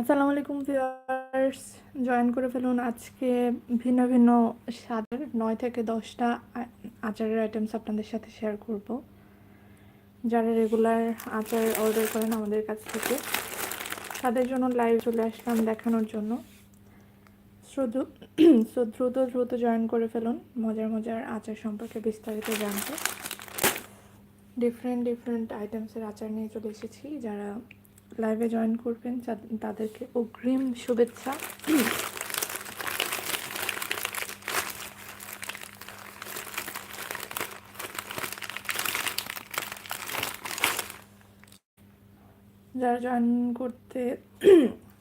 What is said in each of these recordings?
আসসালামু আলাইকুম viewers. Join করে ফেলুন আজকে ভিন্ন ভিন্ন স্বাদের নয় থেকে দশটা আচারের আইটেমস আপনাদের সাথে শেয়ার করব। যারা রেগুলার আচার অর্ডার করেন আমাদের কাছ থেকে, তাদের জন্য লাইভ চলে আসলাম দেখানোর জন্য। শুধু দ্রুত দ্রুত জয়েন করে ফেলুন, মজার মজার আচার সম্পর্কে বিস্তারিত জানতে। ডিফারেন্ট ডিফারেন্ট আইটেমসের আচার নিয়ে চলে এসেছি, যারা লাইভে জয়েন করবেন তাদেরকে অগ্রিম শুভেচ্ছা। যারা জয়েন করতে,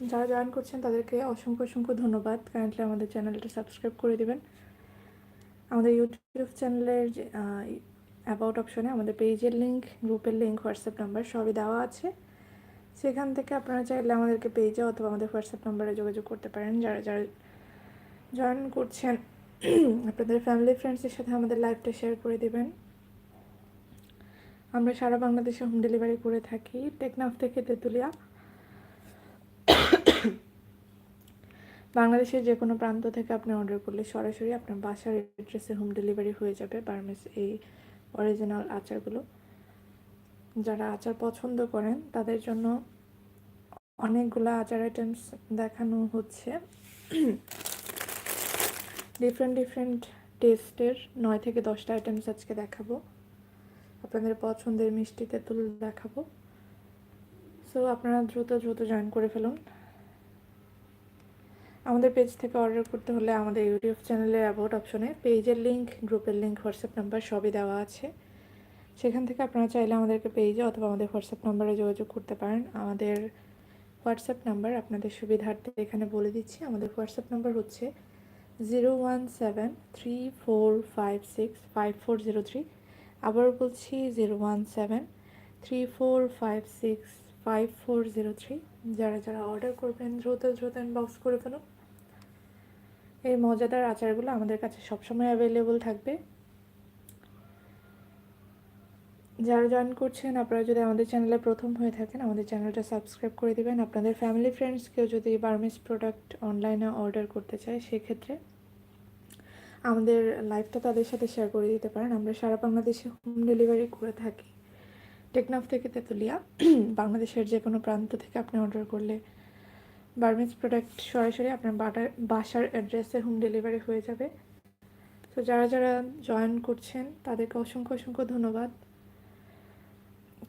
যারা জয়েন করছেন, তাদেরকে অসংখ্য অসংখ্য ধন্যবাদ। কাইন্ডলি আমাদের চ্যানেলটা সাবস্ক্রাইব করে দিবেন। আমাদের ইউটিউব চ্যানেলের অ্যাবাউট অপশনে আমাদের পেজের লিঙ্ক গ্রুপের লিঙ্ক হোয়াটসঅ্যাপ নাম্বার সবই দেওয়া আছে। সেখান থেকে আপনারা চাইলে আমাদেরকে পেজে অথবা আমাদের হোয়াটসঅ্যাপ নাম্বারে যোগাযোগ করতে পারেন। যারা যারা জয়েন করছেন, আপনাদের ফ্যামিলি ফ্রেন্ডসের সাথে আমাদের লাইভটা শেয়ার করে দেবেন। আমরা সারা বাংলাদেশে হোম ডেলিভারি করে থাকি। টেকনাফ থেকে তেঁতুলিয়া। বাংলাদেশের যে কোনো প্রান্ত থেকে আপনি অর্ডার করলে সরাসরি আপনার বাসার অ্যাড্রেসে হোম ডেলিভারি হয়ে যাবে বার্মেস এই অরিজিনাল আচারগুলো। যারা আচার পছন্দ করেন, তাদের জন্য অনেকগুলো আচার আইটেমস দেখানো হচ্ছে। ডিফারেন্ট ডিফারেন্ট টেস্টের নয় থেকে দশটা আইটেমস আজকে দেখাবো। আপনাদের পছন্দের মিষ্টি তেঁতুল দেখাবো। সো আপনারা দ্রুত দ্রুত জয়েন করে ফেলুন। আমাদের পেজ থেকে অর্ডার করতে হলে আমাদের ইউটিউব চ্যানেলের অ্যাবাউট অপশনে পেজের লিঙ্ক গ্রুপের লিঙ্ক হোয়াটসঅ্যাপ নাম্বার সবই দেওয়া আছে। সেখান থেকে আপনারা চাইলে আমাদেরকে পেজে অথবা আমাদের হোয়াটসঅ্যাপ নাম্বারে যোগাযোগ করতে পারেন। আমাদের হোয়াটসঅ্যাপ নাম্বার আপনাদের সুবিধার্থে এখানে বলে দিচ্ছি। আমাদের হোয়াটসঅ্যাপ নাম্বার হচ্ছে zero one seven three four five six five four zero three. আবার বলছি zero one seven three four five six five four zero three. যারা যারা অর্ডার করবেন, দ্রুত দ্রুত ইনবক্স করে ফেলুন। এই মজাদার আচারগুলো আমাদের কাছে সবসময় অ্যাভেলেবল থাকবে। যারা জয়েন করছেন, আপনারা যদি আমাদের চ্যানেলে প্রথম হয়ে থাকেন, আমাদের চ্যানেলটা সাবস্ক্রাইব করে দিবেন। আপনাদের ফ্যামিলি ফ্রেন্ডস কেউ যদি বার্মিস প্রোডাক্ট অনলাইনে অর্ডার করতে চায়, সেক্ষেত্রে আমাদের লাইভটা তাদের সাথে শেয়ার করে দিতে পারেন। আমরা সারা বাংলাদেশে হোম ডেলিভারি করে থাকি। টেকনাফ থেকে তেঁতুলিয়া, বাংলাদেশের যে কোনো প্রান্ত থেকে আপনি অর্ডার করলে বার্মিস প্রোডাক্ট সরাসরি আপনার বাটার, বাসার অ্যাড্রেসে হোম ডেলিভারি হয়ে যাবে। তো যারা যারা জয়েন করছেন, তাদেরকে অসংখ্য অসংখ্য ধন্যবাদ।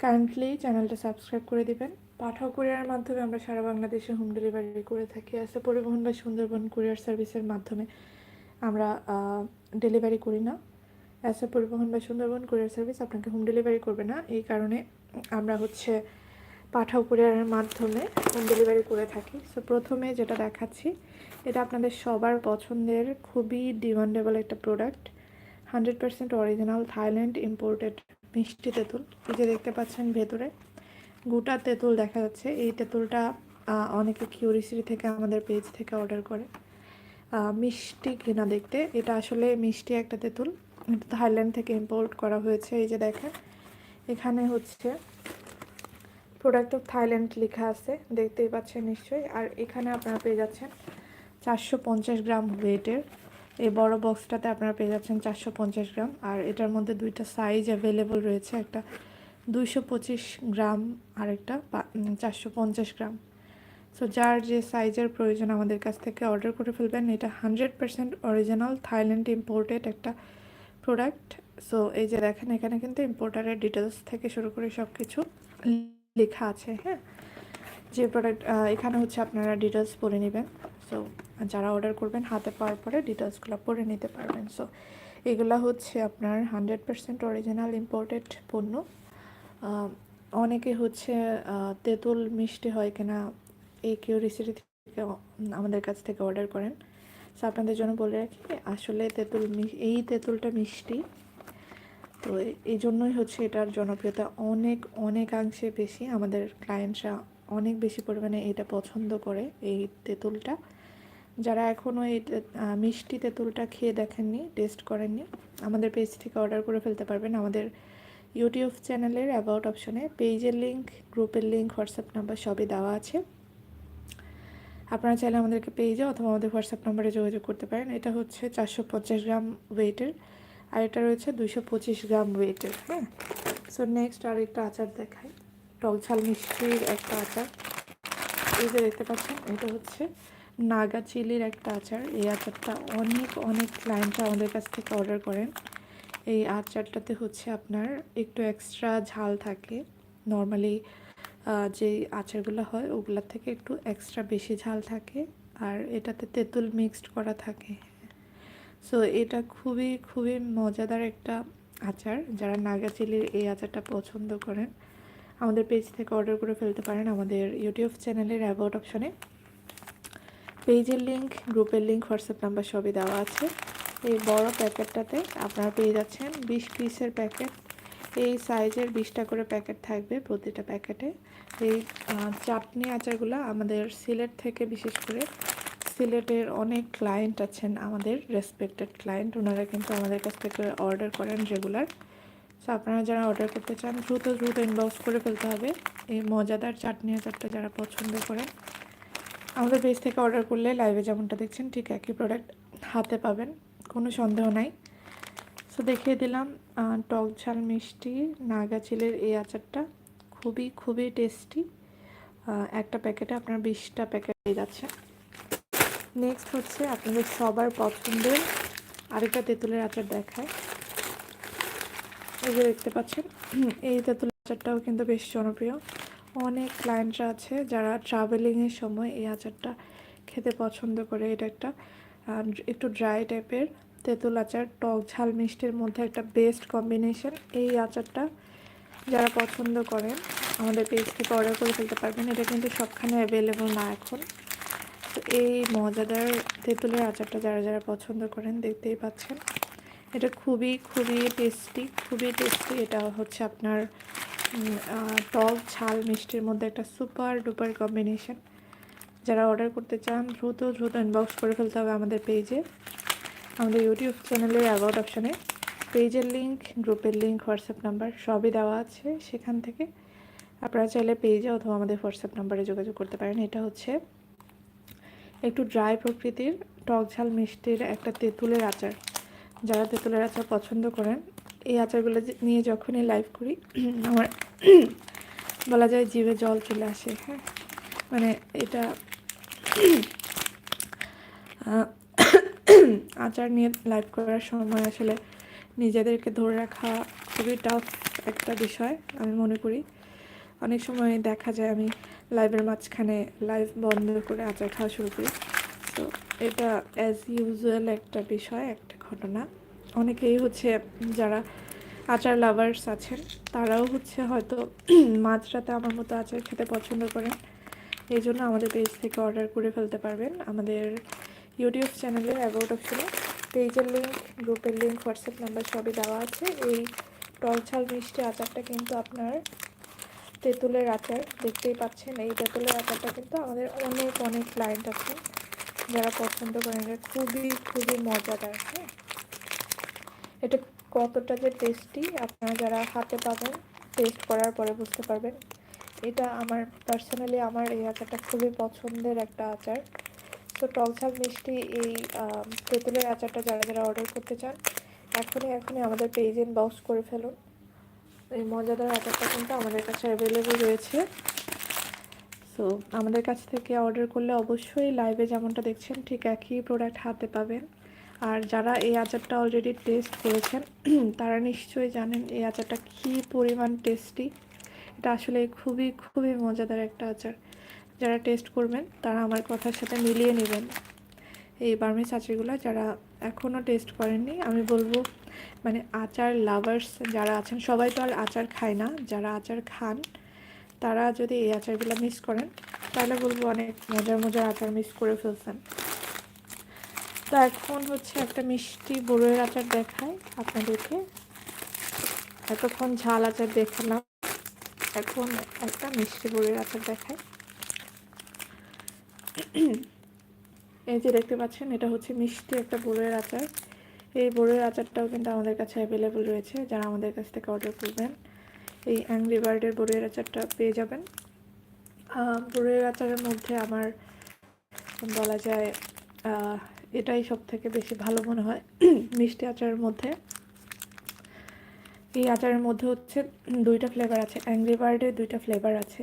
কারেন্টলি চ্যানেলটা সাবস্ক্রাইব করে দিবেন। পাঠাও কুরিয়ারের মাধ্যমে, আমরা সারা বাংলাদেশে হোম ডেলিভারি করে থাকি। আসে পরিবহন বা সুন্দরবন কুরিয়ার সার্ভিসের মাধ্যমে আমরা ডেলিভারি করি না। অ্যাসে পরিবহন বা সুন্দরবন কুরিয়ার সার্ভিস আপনাকে হোম ডেলিভারি করবে না। এই কারণে আমরা হচ্ছে পাঠাও কুরিয়ারের মাধ্যমে হোম ডেলিভারি করে থাকি। সো প্রথমে যেটা দেখাচ্ছি, এটা আপনাদের সবার পছন্দের খুবই ডিমান্ডেবল একটা product hundred percent original Thailand imported মিষ্টি তেঁতুল। এই যে দেখতে পাচ্ছেন ভেতরে, গোটা তেঁতুল দেখা যাচ্ছে। এই তেঁতুলটা অনেকে কিউরিসিটি থেকে আমাদের পেজ থেকে অর্ডার করে। মিষ্টি কিনা দেখতে। এটা আসলে মিষ্টি একটা তেঁতুল। এটা থাইল্যান্ড থেকে ইম্পোর্ট করা হয়েছে। এই যে দেখেন, এখানে হচ্ছে প্রোডাক্ট অফ থাইল্যান্ড লেখা আছে। দেখতেই পাচ্ছেন নিশ্চয়ই। আর এখানে আপনারা পেয়ে যাচ্ছেন চারশো পঞ্চাশ গ্রাম ওয়েটের এই বড় বক্সটাতে আপনারা পেয়ে যাচ্ছেন চারশো পঞ্চাশ গ্রাম। আর এটার মধ্যে দুইটা সাইজ অ্যাভেলেবল রয়েছে, একটা দুইশো পঁচিশ গ্রাম, আর একটা চারশো পঞ্চাশ গ্রাম। সো যার যে সাইজের প্রয়োজন আমাদের কাছ থেকে অর্ডার করে ফেলবেন, এটা hundred percent original Thailand imported একটা প্রোডাক্ট সো এই যে দেখেন, এখানে কিন্তু ইম্পোর্টারের ডিটেলস থেকে শুরু করে সব কিছু লেখা আছে হ্যাঁ? যে প্রোডাক্ট এখানে হচ্ছে আপনারা ডিটেলস পড়ে নেবেন। সো যারা অর্ডার করবেন, হাতে পাওয়ার পরে ডিটেলসগুলো পরে নিতে পারবেন। সো এগুলো হচ্ছে আপনার হান্ড্রেড পার্সেন্ট অরিজিনাল ইম্পোর্টেড পণ্য। অনেকে হচ্ছে তেঁতুল মিষ্টি হয় কিনা এই কেউ কিউরিসিটি থেকে, আমাদের কাছ থেকে অর্ডার করেন। সো আপনাদের জন্য বলে রাখি, আসলে তেঁতুল এই তেঁতুলটা মিষ্টি। তো, এই জন্যই হচ্ছে এটার জনপ্রিয়তা অনেক, অনেকাংশে বেশি। আমাদের ক্লায়েন্টরা অনেক বেশি পরিমাণে এটা পছন্দ করে, এই তেঁতুলটা। যারা এখনও এই মিষ্টি তেঁতুলটা খেয়ে দেখেননি টেস্ট করেননি, আমাদের পেজ থেকে অর্ডার করে ফেলতে পারবেন আমাদের ইউটিউব চ্যানেলের অ্যাবাউট অপশনে পেজের লিঙ্ক গ্রুপের লিঙ্ক হোয়াটসঅ্যাপ নাম্বার সবই দেওয়া আছে। আপনারা চাইলে আমাদেরকে পেজে অথবা আমাদের হোয়াটসঅ্যাপ নম্বরে যোগাযোগ করতে পারেন। এটা হচ্ছে চারশো পঞ্চাশ গ্রাম ওয়েটের আর এটা রয়েছে দুশো পঁচিশ গ্রাম ওয়েটের হ্যাঁ? সো নেক্সট আর একটা আচার দেখাই। টক ঝাল মিষ্টির একটা আচার। এই যে দেখতে পাচ্ছেন, এটা হচ্ছে নাগা চিলির একটা আচার। এই আচারটা অনেক অনেক ক্লায়েন্টরা আমাদের কাছ থেকে অর্ডার করেন। এই আচারটাতে হচ্ছে আপনার একটু এক্সট্রা ঝাল থাকে। নর্মালি যে আচারগুলো হয়, ওগুলোর থেকে একটু এক্সট্রা বেশি ঝাল থাকে। আর এটাতে তেঁতুল মিক্সড করা থাকে। সো এটা খুবই খুবই মজাদার একটা আচার। যারা নাগা চিলির এই আচারটা পছন্দ করেন, আমাদের পেজ থেকে অর্ডার করে ফেলতে পারেন আমাদের ইউটিউব চ্যানেলের অ্যাবাউট অপশনে পেজের লিঙ্ক গ্রুপের লিঙ্ক হোয়াটসঅ্যাপ নাম্বার সবই দেওয়া আছে। এই বড় প্যাকেটটাতে আপনারা পেয়ে যাচ্ছেন বিশ পিসের প্যাকেট এই সাইজের বিশটা করে প্যাকেট থাকবে প্রতিটা প্যাকেটে এই চাটনি আচারগুলো আমাদের সিলেট থেকে, বিশেষ করে সিলেটের অনেক ক্লায়েন্ট আছেন আমাদের রেসপেক্টেড ক্লায়েন্ট ওনারা কিন্তু আমাদের কাছ থেকে অর্ডার করেন রেগুলার সো আপনারা যারা অর্ডার করতে চান, দ্রুত দ্রুত ইনবক্স করে ফেলতে হবে। এই মজাদার চাটনি আচারটা যারা পছন্দ করেন আমাদের পেজ থেকে অর্ডার করলে লাইভে যেমনটা দেখছেন, ঠিক একই প্রোডাক্ট হাতে পাবেন, কোনো সন্দেহ নাই। সো দেখিয়ে দিলাম টক ঝাল মিষ্টি, নাগা চিলের এই আচারটা, খুবই খুবই টেস্টি একটা প্যাকেটে আপনার বিশটা প্যাকেট পেয়ে যাচ্ছে। নেক্সট হচ্ছে আপনাদের সবার পছন্দের আরেকটা তেঁতুলের আচার দেখায়। এই যে দেখতে পাচ্ছেন, এই তেঁতুলের আচারটাও কিন্তু বেশ জনপ্রিয়। অনেক ক্লায়েন্টরা আছে যারা ট্রাভেলিংয়ের সময় এই আচারটা খেতে পছন্দ করে। এটা একটা একটু ড্রাই টাইপের তেঁতুল আচার, টক ঝাল মিষ্টির মধ্যে একটা বেস্ট কম্বিনেশন এই আচারটা যারা পছন্দ করেন, আমাদের পেজ থেকে অর্ডার করে ফেলতে পারবেন। এটা কিন্তু সবখানে অ্যাভেলেবল না এখন। তো এই মজাদার তেঁতুলের আচারটা যারা যারা পছন্দ করেন, দেখতেই পাচ্ছেন। এটা খুবই খুবই টেস্টি খুবই টেস্টি এটা হচ্ছে আপনার টক ঝাল মিষ্টির মধ্যে একটা সুপার ডুপার কম্বিনেশন যারা অর্ডার করতে চান, দ্রুত দ্রুত ইনবক্স করে ফেলতে হবে আমাদের পেজে আমাদের ইউটিউব চ্যানেলের অ্যাবাউট অপশানে পেজের লিঙ্ক গ্রুপের লিঙ্ক হোয়াটসঅ্যাপ নাম্বার সবই দেওয়া আছে সেখান থেকে। আপনারা চাইলে পেজে অথবা আমাদের হোয়াটসঅ্যাপ নাম্বারে যোগাযোগ করতে পারেন। এটা হচ্ছে একটু ড্রাই প্রকৃতির টক ঝাল মিষ্টির একটা তেঁতুলের আচার। যারা তেঁতুলের আচার পছন্দ করেন এই আচারগুলো নিয়ে যখনই লাইভ করি, আমার বলা যায় জিভে জল চলে আসে হ্যাঁ। মানে এটা আচার নিয়ে লাইভ করার সময় আসলে নিজেদেরকে ধরে রাখা খুবই টাফ একটা বিষয়, আমি মনে করি। অনেক সময় দেখা যায় আমি লাইভের মাঝখানে লাইভ বন্ধ করে আচার খাওয়া শুরু করি। তো এটা অ্যাজ ইউজুয়াল একটা বিষয়, একটা ঘটনা। অনেকেই হচ্ছে যারা আচার লাভার্স আছেন, তারাও হচ্ছে হয়তো মাঝরাতে আমার মতো আচার খেতে পছন্দ করেন। এই জন্য আমাদের পেজ থেকে অর্ডার করে ফেলতে পারবেন। আমাদের ইউটিউব চ্যানেলের অ্যাবাউট অপশনে পেজের লিঙ্ক গ্রুপের লিঙ্ক হোয়াটসঅ্যাপ নাম্বার সবই দেওয়া আছে। এই টলছাল মিষ্টি আচারটা কিন্তু আপনার তেঁতুলের আচার, দেখতেই পাচ্ছেন। এই তেঁতুলের আচারটা কিন্তু আমাদের অনেক অনেক ক্লায়েন্ট আছেন যারা পছন্দ করেন। খুবই খুবই মজাদার হ্যাঁ? এটা কতটা যে টেস্টি আপনারা যারা হাতে পাবেন টেস্ট করার পরে বুঝতে পারবেন। এটা আমার পার্সোনালি আমার এই আচারটা খুবই পছন্দের একটা আচার। তো টক মিষ্টি এই তেঁতুলের আচারটা যারা যারা অর্ডার করতে চান, এখনই এখনই আমাদের পেজ ইনবক্স করে ফেলুন। এই মজাদার আচারটা কিন্তু আমাদের কাছে অ্যাভেলেবল রয়েছে। সো আমাদের কাছ থেকে অর্ডার করলে অবশ্যই লাইভে যেমনটা দেখছেন, ঠিক একই প্রোডাক্ট হাতে পাবেন। আর যারা এই আচারটা অলরেডি টেস্ট করেছেন, তারা নিশ্চয়ই জানেন এই আচারটা কী পরিমাণ টেস্টি এটা আসলে খুবই খুবই মজাদার একটা আচার। যারা টেস্ট করবেন, তারা আমার কথার সাথে মিলিয়ে নেবেন। এই বার্মিস আচারগুলো যারা এখনও টেস্ট করেননি, আমি বলব মানে আচার লাভার্স যারা আছেন, সবাই তো আর আচার খায় না, যারা আচার খান, তারা যদি এই আচারগুলো মিস করেন, তাহলে বলব অনেক মজার মজার আচার মিস করে ফেলছেন। তো এখন হচ্ছে একটা মিষ্টি বড়ের আচার দেখায় আপনাদেরকে। এতক্ষণ ঝাল আচার দেখালাম, এখন একটা মিষ্টি বড়ের আচার দেখায় এই যে দেখতে পাচ্ছেন, এটা হচ্ছে মিষ্টি একটা বড়ের আচার। এই বড়ের আচারটাও কিন্তু আমাদের কাছে অ্যাভেলেবল রয়েছে, যারা আমাদের কাছ থেকে অর্ডার করবেন, এই অ্যাংরি বার্ডের বড়ের আচারটা পেয়ে যাবেন। বড়ের আচারের মধ্যে আমার বলা যায় এটাই সব থেকে বেশি ভালো মনে হয় মিষ্টি আচারের মধ্যে। এই আচারের মধ্যে হচ্ছে দুইটা ফ্লেভার আছে অ্যাংরি বার্ডের দুইটা ফ্লেভার আছে।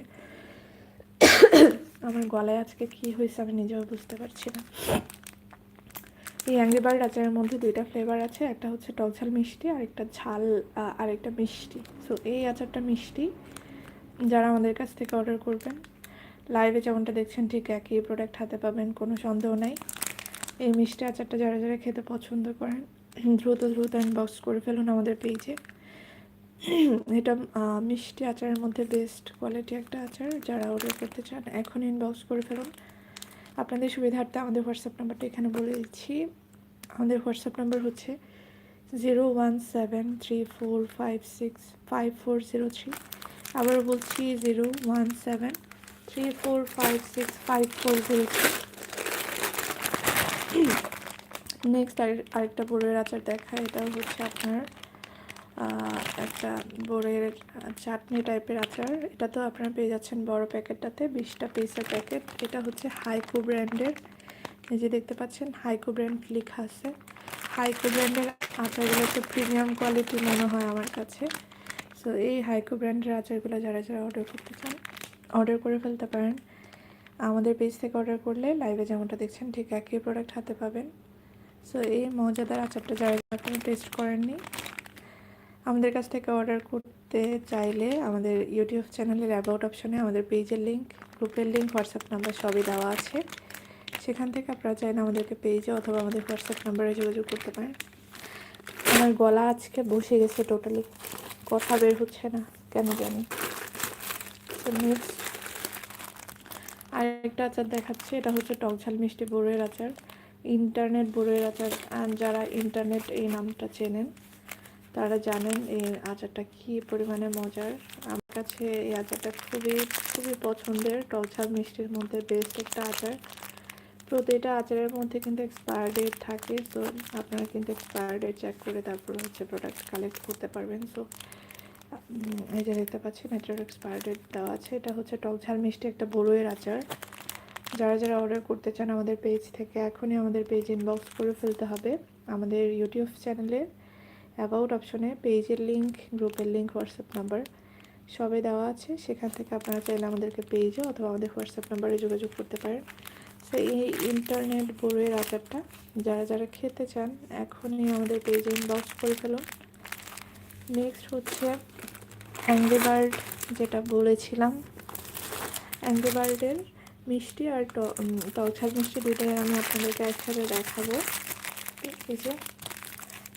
আমার গলায় আজকে কি হয়েছে আমি নিজেও বুঝতে পারছি না। এই অ্যাংরি বার্ড আচারের মধ্যে দুইটা ফ্লেভার আছে, একটা হচ্ছে টক ঝাল মিষ্টি আর একটা ঝাল আর একটা মিষ্টি। সো এই আচারটা মিষ্টি, যারা আমাদের কাছ থেকে অর্ডার করবেন লাইভে যেমনটা দেখছেন, ঠিক একই প্রোডাক্ট হাতে পাবেন, কোনো সন্দেহ নাই। এই মিষ্টি আচারটা যারা যারা খেতে পছন্দ করেন, দ্রুত দ্রুত ইনবক্স করে ফেলুন আমাদের পেজে এটা মিষ্টি আচারের মধ্যে বেস্ট কোয়ালিটি একটা আচার, যারা অর্ডার করতে চান, এখন ইনবক্স করে ফেলুন। আপনাদের সুবিধার্থে আমাদের হোয়াটসঅ্যাপ নাম্বারটা এখানে বলে দিচ্ছি। আমাদের হোয়াটসঅ্যাপ নাম্বার হচ্ছে zero one seven three four five six five four zero three আবারও বলছি zero one seven three four five six five four zero three next আরেকটা বড়ের আচার দেখা, এটা হচ্ছে আপনার একটা বড়ের চাটনি টাইপের আচার। এটা তো আপনারা পেয়ে যাচ্ছেন বড় প্যাকেটটাতে, বিশটা পিসের প্যাকেট এটা হচ্ছে হাইকো ব্র্যান্ডের এই যে দেখতে পাচ্ছেন হাইকো ব্র্যান্ড লেখা আছে। হাইকো ব্র্যান্ডের আচারগুলো তো প্রিমিয়াম কোয়ালিটি মনে হয় আমার কাছে। সো এই হাইকো ব্র্যান্ডের আচারগুলো যারা যারা অর্ডার করতে চান অর্ডার করে ফেলতে পারেন। আমাদের পেজ থেকে অর্ডার করলে লাইভে যেমনটা দেখছেন, ঠিক একই প্রোডাক্ট হাতে পাবেন। সো এই মজাদার আচারটা যারা এখনও টেস্ট করেননি, আমাদের কাছ থেকে অর্ডার করতে চাইলে আমাদের ইউটিউব চ্যানেলের অ্যাবাউট অপশনে আমাদের পেজের লিঙ্ক গ্রুপের লিঙ্ক হোয়াটসঅ্যাপ নাম্বার সবই দেওয়া আছে। সেখান থেকে আপনারা চাইলে আমাদেরকে পেজে অথবা আমাদের হোয়াটসঅ্যাপ নাম্বারে যোগাযোগ করতে পারেন। আমার গলা আজকে বসে গেছে টোটালি কথা বের হচ্ছে না, কেন জানি। নেক্সট আরেকটা আচার দেখাচ্ছে, এটা হচ্ছে টক ঝাল মিষ্টি বড়ের আচার, ইন্টারনেট বড়ের আচার যারা ইন্টারনেট এই নামটা চেনেন, তারা জানেন এই আচারটা কী পরিমাণে মজার। আমার কাছে এই আচারটা খুবই খুবই পছন্দের টক ঝাল মিষ্টির মধ্যে বেস্ট একটা আচার। প্রতিটা আচারের মধ্যে কিন্তু এক্সপায়ার ডেট থাকে তো আপনারা কিন্তু এক্সপায়ার ডেট চেক করে তারপর হচ্ছে প্রোডাক্ট কালেক্ট করতে পারবেন। সো এই যে দেখতে পাচ্ছি এটার এক্সপায়ার ডেট দেওয়া আছে। এটা হচ্ছে টক ঝাল মিষ্টি একটা বড়োয়ের আচার। যারা যারা অর্ডার করতে চান আমাদের পেজ থেকে, এখনই আমাদের পেজ ইনবক্স করে ফেলতে হবে। আমাদের ইউটিউব চ্যানেলে অ্যাবাউট অপশনে পেজের লিঙ্ক গ্রুপের লিঙ্ক হোয়াটসঅ্যাপ নাম্বার সবে দেওয়া আছে। সেখান থেকে আপনারা চাইলে আমাদেরকে পেজে অথবা আমাদের হোয়াটসঅ্যাপ নাম্বারে যোগাযোগ করতে পারেন। তো এই ইন্টারনেট বড়ের আচারটা যারা যারা খেতে চান, এখনই আমাদের পেজে ইনবক্স করে ফেলুন। নেক্সট হচ্ছে অ্যাংরি বার্ড যেটা বলেছিলাম। অ্যাংরি বার্ডের মিষ্টি আর ট- টক ঝাল মিষ্টি দুইটাই আমি আপনাদেরকে একসাথে দেখাবো। এই যে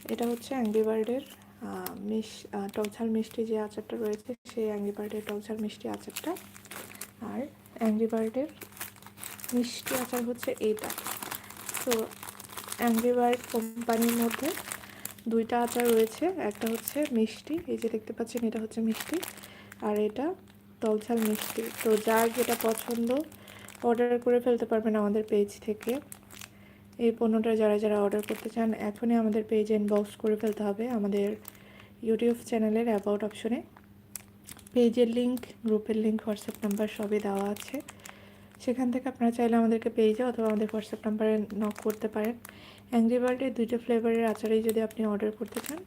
এটা হচ্ছে অ্যাংরি বার্ডের আহ, মিশ আহ, মিষ্টি যে আচারটা রয়েছে সেই অ্যাংরি বার্ডের টক মিষ্টি আচারটা। আর অ্যাংরি বার্ডের মিষ্টি আচার হচ্ছে এইটা তো অ্যাংরি বার্ড কোম্পানির মধ্যে দুইটা আচার রয়েছে, একটা হচ্ছে মিষ্টি, এই যে দেখতে পাচ্ছেন এটা হচ্ছে মিষ্টি, আর এটা ঝাল মিষ্টি। তো যার যেটা পছন্দ অর্ডার করে ফেলতে পারবেন আমাদের পেজ থেকে। এই পণ্যটা যারা যারা অর্ডার করতে চান, এখনই আমাদের পেজে ইনবক্স করে ফেলতে হবে আমাদের ইউটিউব চ্যানেলের অ্যাবাউট অপশনে পেজের লিঙ্ক গ্রুপের লিঙ্ক হোয়াটসঅ্যাপ নাম্বার সবই দেওয়া আছে। সেখান থেকে আপনারা চাইলে আমাদেরকে পেজে অথবা আমাদের হোয়াটসঅ্যাপ নাম্বারে নক করতে পারেন। অ্যাংরি বার্ডের দুইটা ফ্লেভারের আচারেই যদি আপনি অর্ডার করতে চান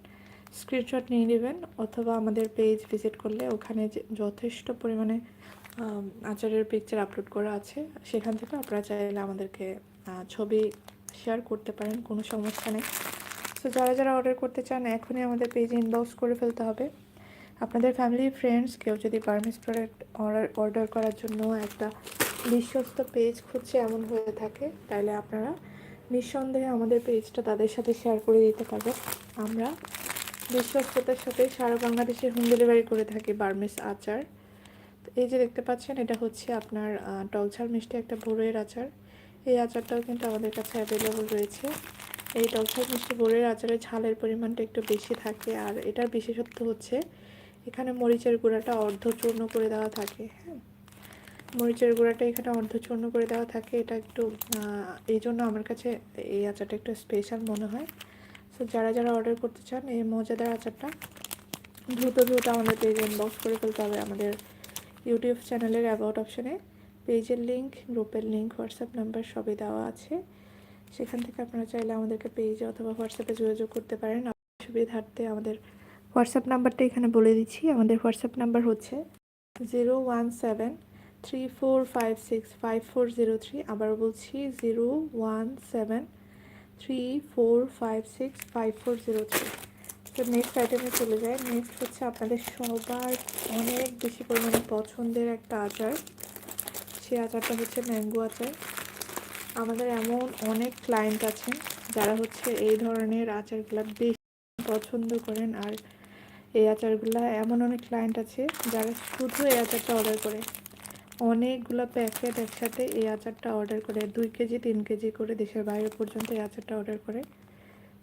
স্ক্রিনশট নিয়ে নেবেন অথবা আমাদের পেজ ভিজিট করলে ওখানে যথেষ্ট পরিমাণে আচারের পিকচার আপলোড করা আছে, সেখান থেকে আপনারা চাইলে আমাদেরকে ছবি শেয়ার করতে পারেন, কোনো সমস্যা নেই। সো যারা যারা অর্ডার করতে চান, এখনই আমাদের পেজে ইনবক্স করে ফেলতে হবে। আপনাদের ফ্যামিলি ফ্রেন্ডস কেউ যদি বার্মিস প্রোডাক্ট অর্ডার অর্ডার করার জন্য একটা বিশ্বস্ত পেজ খুঁজছে, এমন হয়ে থাকে তাহলে আপনারা নিঃসন্দেহে আমাদের পেজটা তাদের সাথে শেয়ার করে দিতে পারবেন আমরা বিশ্বস্ততার সাথে সারা বাংলাদেশে হোম ডেলিভারি করে থাকি বার্মিস আচার। এই যে দেখতে পাচ্ছেন এটা হচ্ছে আপনার আহ, টক ঝাল মিষ্টি একটা বড়ের আচার। এই আচারটাও কিন্তু আমাদের কাছে অ্যাভেলেবল রয়েছে। এই টক ঝাল মিষ্টি বড়ের আচারের ঝালের পরিমাণটা একটু বেশি থাকে আর এটার বিশেষত্ব হচ্ছে এখানে মরিচের গুঁড়াটা অর্ধচূর্ণ করে দেওয়া থাকে হ্যাঁ। মরিচের গুঁড়াটা এখানে অর্ধচূর্ণ করে দেওয়া থাকে। এটা একটু এই জন্য আমার কাছে এই আচারটা একটু স্পেশাল মনে হয়। সো যারা যারা অর্ডার করতে চান, এই মজাদার আচারটা দ্রুত দ্রুত আমাদের পেজে ইনবক্স করে ফেলতে হবে আমাদের ইউটিউব চ্যানেলের অ্যাবাউট অপশানে পেজের লিঙ্ক গ্রুপের লিঙ্ক হোয়াটসঅ্যাপ নাম্বার সবই দেওয়া আছে। সেখান থেকে আপনারা চাইলে আমাদেরকে পেজে অথবা হোয়াটসঅ্যাপে যোগাযোগ করতে পারেন। সুবিধার্থে আমাদের হোয়াটসঅ্যাপ নাম্বারটা এখানে বলে দিচ্ছি। আমাদের হোয়াটসঅ্যাপ নাম্বার হচ্ছে zero one seven three four five six five four zero three আবার বলছি zero one seven three four five six five four zero three তো নেক্সট আইটেমে চলে যায় নেক্সট হচ্ছে আপনাদের সবার অনেক বেশি পরিমাণে পছন্দের একটা আচার। সেই আচারটা হচ্ছে ম্যাঙ্গো আচার। আমাদের এমন অনেক ক্লায়েন্ট আছেন যারা হচ্ছে এই ধরনের আচারগুলো বেশি পছন্দ করেন। আর এই আচারগুলো এমন অনেক ক্লায়েন্ট আছে যারা শুধু এই আচারটা অর্ডার করে। অনেকগুলো প্যাকেট একসাথে এই আচারটা অর্ডার করে, দুই কেজি, তিন কেজি করে দেশের বাইরে পর্যন্ত এই আচারটা অর্ডার করে।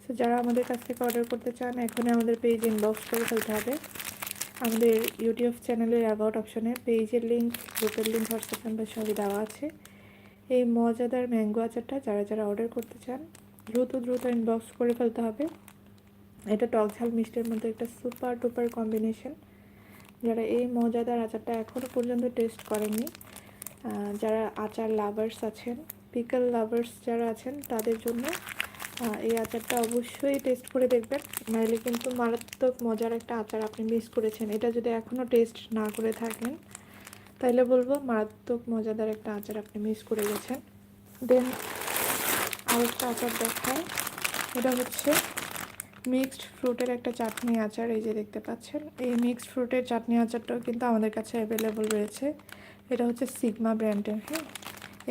সো যারা আমাদের কাছ থেকে অর্ডার করতে চান, এখনই আমাদের পেজ ইনবক্স করে ফেলতে হবে। আমাদের ইউটিউব চ্যানেলের অ্যাবাউট অপশনে পেজের লিঙ্ক গ্রুপের লিঙ্ক হোয়াটসঅ্যাপ নাম্বার সবই দেওয়া আছে। এই মজাদার ম্যাঙ্গো আচারটা যারা যারা অর্ডার করতে চান, দ্রুত দ্রুত ইনবক্স করে ফেলতে হবে। এটা টক ঝাল মিষ্টির মধ্যে একটা সুপার টুপার কম্বিনেশন যারা এই মজাদার আচারটা এখনও পর্যন্ত টেস্ট করেননি যারা আচার লাভার্স আছেন পিকল লাভার্স যারা আছেন, তাদের জন্য এই আচারটা অবশ্যই টেস্ট করে দেখবেন। নাহলে কিন্তু মারাত্মক মজার একটা আচার আপনি মিস করেছেন। এটা যদি এখনও টেস্ট না করে থাকেন তাহলে বলব মারাত্মক মজাদার একটা আচার আপনি মিস করে গেছেন। দেন আরেকটা আচার দেখায় এটা হচ্ছে মিক্সড ফ্রুটের একটা চাটনি আচার এই যে দেখতে পাচ্ছেন। এই মিক্সড ফ্রুটের চাটনি আচারটাও কিন্তু আমাদের কাছে অ্যাভেলেবল রয়েছে। এটা হচ্ছে সিগমা ব্র্যান্ডের হ্যাঁ?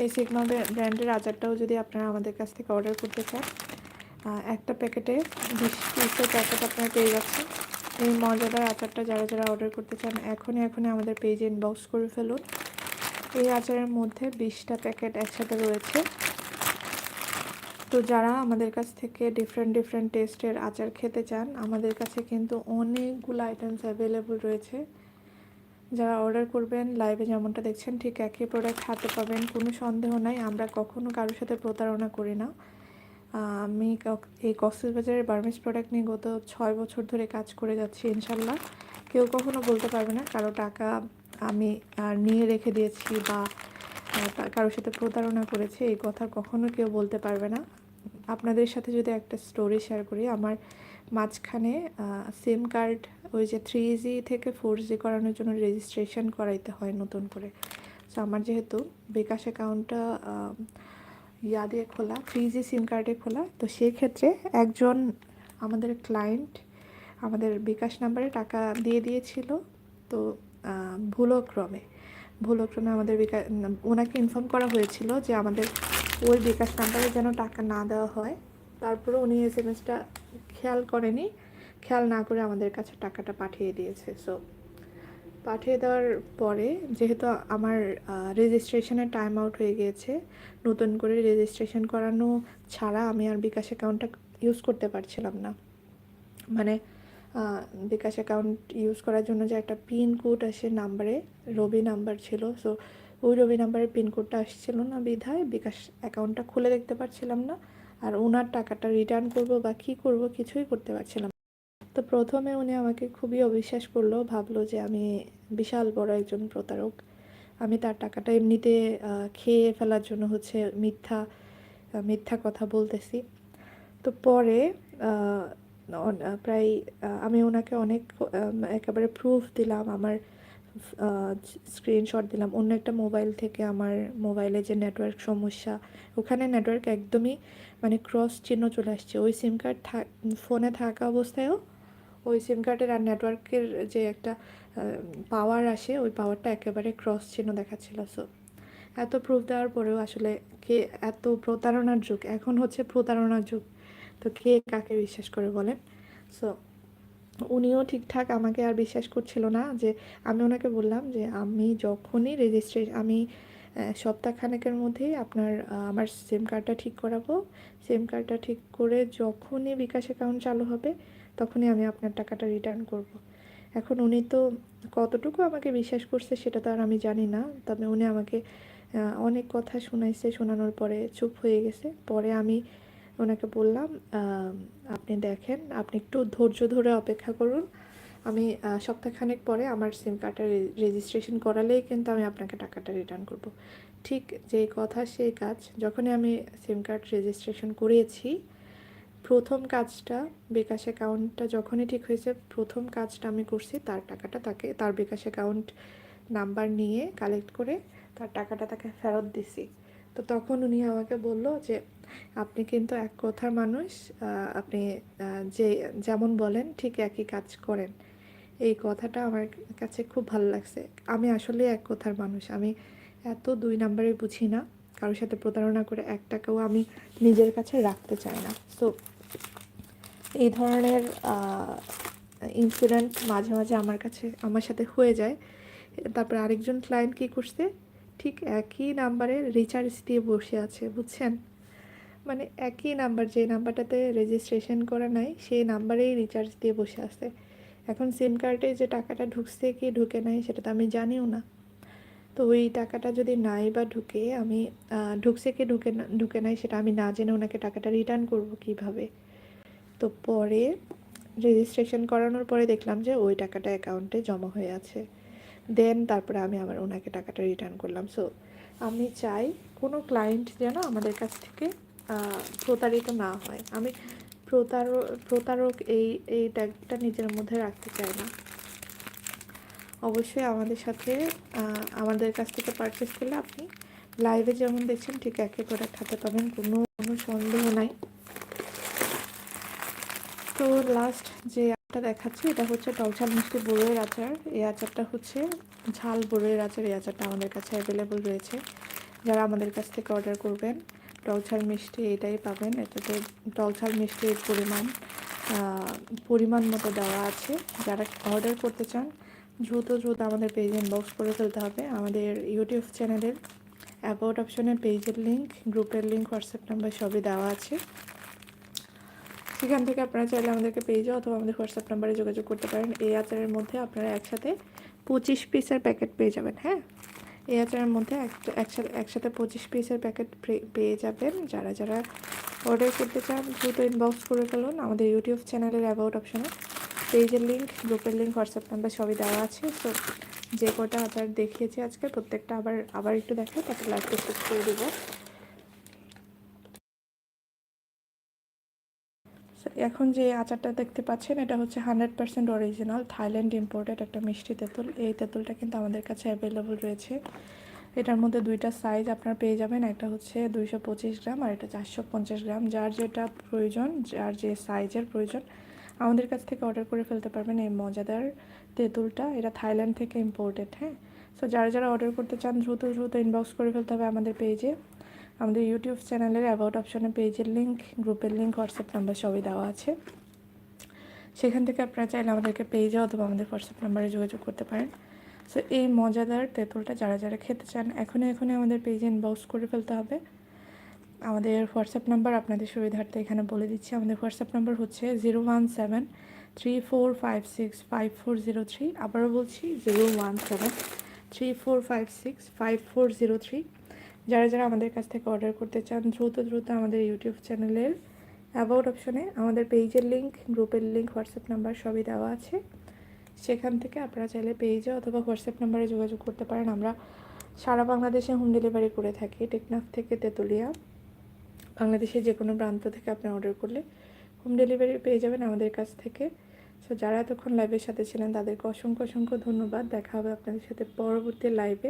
এই সিগমা ব্র্যান্ডের আচারটাও যদি আপনারা আমাদের কাছ থেকে অর্ডার করতে চান একটা প্যাকেটে বিশ পিসের প্যাকেট আপনারা পেয়ে যাচ্ছেন। এই মজাদার আচারটা যারা যারা অর্ডার করতে চান, এখনই এখনই আমাদের পেজে ইনবক্স করে ফেলুন। এই আচারের মধ্যে বিশটা প্যাকেট একসাথে রয়েছে। তো যারা আমাদের কাছ থেকে ডিফারেন্ট ডিফারেন্ট টেস্টের আচার খেতে চান, আমাদের কাছে কিন্তু অনেকগুলো আইটেমস অ্যাভেলেবল রয়েছে। যারা অর্ডার করবেন লাইভে যেমনটা দেখছেন, ঠিক একই প্রোডাক্ট হাতে পাবেন, কোনো সন্দেহ নাই, আমরা কখনো কারোর সাথে প্রতারণা করি না। আমি এই কক্সবাজারের বার্মিস প্রোডাক্ট নিয়ে গত ছয় বছর ধরে কাজ করে যাচ্ছি ইনশাল্লাহ কেউ কখনো বলতে পারবে না, কারও টাকা আমি নিয়ে রেখে দিয়েছি বা কারোর সাথে প্রতারণা করেছে, এই কথা কখনো কেউ বলতে পারবে না। আপনাদের সাথে যদি একটা স্টোরি শেয়ার করি, আমার মাঝখানে সিম কার্ড ওই যে থ্রি জি থেকে ফোর জি করানোর জন্য রেজিস্ট্রেশন করাইতে হয় নতুন করে। সো আমার যেহেতু বিকাশ অ্যাকাউন্টটা ইয়া দিয়ে খোলা থ্রি জি সিম কার্ডে খোলা, তো সেক্ষেত্রে একজন আমাদের ক্লায়েন্ট আমাদের বিকাশ নাম্বারে টাকা দিয়ে দিয়েছিল। তো ভুলক্রমে ভুলক্রমে আমাদের বিকাশ ওনাকে ইনফর্ম করা হয়েছিল যে আমাদের ওই বিকাশ নাম্বারে যেন টাকা না দেওয়া হয়। তারপরে উনি এস এম এসটা খেয়াল করেনি। খেয়াল না করে আমাদের কাছে টাকাটা পাঠিয়ে দিয়েছে। সো পাঠিয়ে দেওয়ার পরে যেহেতু আমার রেজিস্ট্রেশনের টাইম আউট হয়ে গিয়েছে, নতুন করে রেজিস্ট্রেশন করানো ছাড়া আমি আর বিকাশ অ্যাকাউন্টটা ইউজ করতে পারছিলাম না। মানে বিকাশ অ্যাকাউন্ট ইউজ করার জন্য যে একটা পিন কোড আসে নাম্বারে রবি নাম্বার ছিল। সো ওই রবি নাম্বারের পিনকোডটা আসছিল না বিধায়, বিকাশ অ্যাকাউন্টটা খুলে দেখতে পারছিলাম না। আর ওনার টাকাটা রিটার্ন করব বা কী করব কিছুই করতে পারছিলাম তো প্রথমে উনি আমাকে খুবই অবিশ্বাস করল, ভাবলো যে আমি বিশাল বড় একজন প্রতারক। আমি তার টাকাটা এমনিতে খেয়ে ফেলার জন্য হচ্ছে মিথ্যা মিথ্যা কথা বলতেছি। তো পরে প্রায় আমি ওনাকে অনেক একেবারে প্রুফ দিলাম আমার স্ক্রিনশট দিলাম। অন্য একটা মোবাইল থেকে আমার মোবাইলে যে নেটওয়ার্ক সমস্যা, ওখানে নেটওয়ার্ক একদমই মানে ক্রস চিহ্ন চলে আসছে। ওই সিম কার্ড ফোনে থাকা অবস্থায়ও ওই সিম কার্ডের আর নেটওয়ার্কের যে একটা পাওয়ার আসে, ওই পাওয়ারটা একেবারে ক্রস চিহ্ন দেখাচ্ছিল। সো এত প্রুফ দেওয়ার পরেও আসলে কে এত প্রতারণার যুগ? এখন হচ্ছে প্রতারণার যুগ। তো কে কাকে বিশ্বাস করে বলেন? সো উনিও ঠিকঠাক আমাকে আর বিশ্বাস করছিল না যে আমি ওনাকে বললাম যে আমি যখনই রেজিস্ট্রেশন আমি সপ্তাহখানেকের মধ্যেই আপনার আমার সিম কার্ডটা ঠিক করাবো সিম কার্ডটা ঠিক করে যখনই বিকাশ অ্যাকাউন্ট চালু হবে, তখনই আমি আপনার টাকাটা রিটার্ন করব। এখন উনি তো কতটুকু আমাকে বিশ্বাস করছে সেটা তো আর আমি জানি না, তবে উনি আমাকে অনেক কথা শোনাইছে, শোনানোর পরে চুপ হয়ে গেছে পরে আমি ওনাকে বললাম আপনি দেখেন, আপনি একটু ধৈর্য ধরে অপেক্ষা করুন। আমি সপ্তাহখানেক পরে আমার সিম কার্ডটা রেজিস্ট্রেশন করালেই কিন্তু আমি আপনাকে টাকাটা রিটার্ন করব। ঠিক যেই কথা, সেই কাজ। যখনই আমি সিম কার্ড রেজিস্ট্রেশন করিয়েছি প্রথম কাজটা, বিকাশ অ্যাকাউন্টটা যখনই ঠিক হয়েছে, প্রথম কাজটা আমি করছি, তার টাকাটা তাকে, তার বিকাশ অ্যাকাউন্ট নাম্বার নিয়ে কালেক্ট করে তার টাকাটা তাকে ফেরত দিছি। তো তখন উনি আমাকে বলল যে, আপনি কিন্তু এক কথার মানুষ আপনি যে, যেমন বলেন ঠিক একই কাজ করেন। এই কথাটা আমার কাছে খুব ভালো লাগছে। আমি আসলে এক কথার মানুষ। আমি এত দুই নাম্বারে বুঝি না। কারোর সাথে প্রতারণা করে এক টাকাও আমি নিজের কাছে রাখতে চাই না। তো এই ধরনের ইনসিডেন্ট মাঝে মাঝে আমার কাছে, আমার সাথে হয়ে যায়। তারপর আরেকজন ক্লায়েন্ট কী করছে? ঠিক একই নাম্বারে রিচার্জ দিয়ে বসে আছে, বুঝছেন? মানে একই নাম্বার, যে নাম্বারটাতে রেজিস্ট্রেশন করা নাই, সেই নাম্বারেই রিচার্জ দিয়ে বসে আছে। এখন সিম কার্ডে যে টাকাটা ঢুকছে কি ঢুকে নাই, সেটা তো আমি জানিও না। তো ওই টাকাটা যদি নাই বা ঢুকে, আমি ঢুকছে কি ঢুকে না, ঢুকে নাই, সেটা আমি না জেনে ওনাকে টাকাটা রিটার্ন করব কীভাবে? তো পরে রেজিস্ট্রেশন করানোর পরে দেখলাম যে ওই টাকাটা অ্যাকাউন্টে জমা হয়ে আছে। দেন তারপরে আমি আবার ওনাকে টাকাটা রিটার্ন করলাম। সো আমি চাই কোনো ক্লায়েন্ট যেন আমাদের কাছ থেকে প্রতারিত না হয়। আমি প্রতারক প্রতারক এই এই ট্যাগটা নিজের মধ্যে রাখতে চাই না। অবশ্যই আমাদের সাথে আমাদের কাছ থেকে পারচেস করলে আপনি লাইভে যেমন দেখছেন, ঠিক একই প্রোডাক্ট হাতে পাবেন, কোনো কোনো সন্দেহ নাই। তো লাস্ট যে আচারটা দেখাচ্ছি। এটা হচ্ছে টকঝাল মিষ্টি বড়ইয়ের আচার। এই আচারটা হচ্ছে ঝাল বড়ইয়ের আচার। এই আচারটা আমাদের কাছে অ্যাভেলেবল রয়েছে। যারা আমাদের কাছ থেকে অর্ডার করবেন টকঝাল মিষ্টি এটাই পাবেন। এটাতে টকঝাল মিষ্টির পরিমাণ পরিমাণ মতো দেওয়া আছে। যারা অর্ডার করতে চান, দ্রুত দ্রুত আমাদের পেজ ইনবক্স করে ফেলতে হবে। আমাদের ইউটিউব চ্যানেলের অ্যাবাউট অপশনে পেজের লিঙ্ক গ্রুপের লিঙ্ক হোয়াটসঅ্যাপ নাম্বার সবই দেওয়া আছে। সেখান থেকে আপনারা চাইলে আমাদেরকে পেয়ে যাও অথবা আমাদের হোয়াটসঅ্যাপ নাম্বারে যোগাযোগ করতে পারেন। এই আচারের মধ্যে আপনারা একসাথে পঁচিশ পিসের প্যাকেট পেয়ে যাবেন হ্যাঁ? এই আচারের মধ্যে এক- একসাথে একসাথে পঁচিশ পিসের প্যাকেট পেয়ে যাবেন। যারা যারা অর্ডার করতে চান, দ্রুত ইনবক্স করে ফেলুন। আমাদের ইউটিউব চ্যানেলের অ্যাবাউট অপশানে পেজের লিঙ্ক গ্রুপের লিঙ্ক হোয়াটসঅ্যাপ নাম্বার সবই দেওয়া আছে। তো যে কটা আচার দেখিয়েছি আজকে, প্রত্যেকটা আবার আবার একটু তারপর লাইভটা শেষ করে দেবো। এখন যে আচারটা দেখতে পাচ্ছেন, এটা হচ্ছে hundred percent original Thailand imported একটা মিষ্টি তেঁতুল। এই তেঁতুলটা কিন্তু আমাদের কাছে অ্যাভেলেবল রয়েছে। এটার মধ্যে দুইটা সাইজ আপনারা পেয়ে যাবেন। একটা হচ্ছে দুইশো পঁচিশ গ্রাম আর এটা চারশো পঞ্চাশ গ্রাম। যার যেটা প্রয়োজন, যার যে সাইজের প্রয়োজন, আমাদের কাছ থেকে অর্ডার করে ফেলতে পারবেন এই মজাদার তেঁতুলটা। এটা থাইল্যান্ড থেকে ইম্পোর্টেড হ্যাঁ? সো যারা যারা অর্ডার করতে চান, দ্রুত দ্রুত ইনবক্স করে ফেলতে হবে আমাদের পেজে আমাদের ইউটিউব চ্যানেলের অ্যাবাউট অপশনে পেজের লিঙ্ক গ্রুপের লিঙ্ক হোয়াটসঅ্যাপ নাম্বার সবই দেওয়া আছে। সেখান থেকে আপনারা চাইলে আমাদেরকে পেজে অথবা আমাদের হোয়াটসঅ্যাপ নাম্বারে যোগাযোগ করতে পারেন। সো এই মজাদার তেঁতুলটা যারা যারা খেতে চান, এখনই এখনই আমাদের পেজে ইনবক্স করে ফেলতে হবে। আমাদের হোয়াটসঅ্যাপ নাম্বার আপনাদের সুবিধার্থে এখানে বলে দিচ্ছি। আমাদের হোয়াটসঅ্যাপ নাম্বার হচ্ছে zero one seven three four five six five four zero three আবারও বলছি zero one seven three four five six five four zero three যারা যারা আমাদের কাছ থেকে অর্ডার করতে চান, দ্রুত দ্রুত আমাদের ইউটিউব চ্যানেলের অ্যাবাউট অপশনে আমাদের পেজের লিঙ্ক গ্রুপের লিঙ্ক হোয়াটসঅ্যাপ নাম্বার সবই দেওয়া আছে। সেখান থেকে আপনারা চাইলে পেজে অথবা হোয়াটসঅ্যাপ নাম্বারে যোগাযোগ করতে পারেন। আমরা সারা বাংলাদেশে হোম ডেলিভারি করে থাকি। টেকনাফ থেকে তেঁতুলিয়া, বাংলাদেশের যে কোনো প্রান্ত থেকে আপনি অর্ডার করলে হোম ডেলিভারি পেয়ে যাবেন আমাদের কাছ থেকে। সো যারা এতক্ষণ লাইভের সাথে ছিলেন, তাদেরকে অসংখ্য অসংখ্য ধন্যবাদ। দেখা হবে আপনাদের সাথে পরবর্তী লাইভে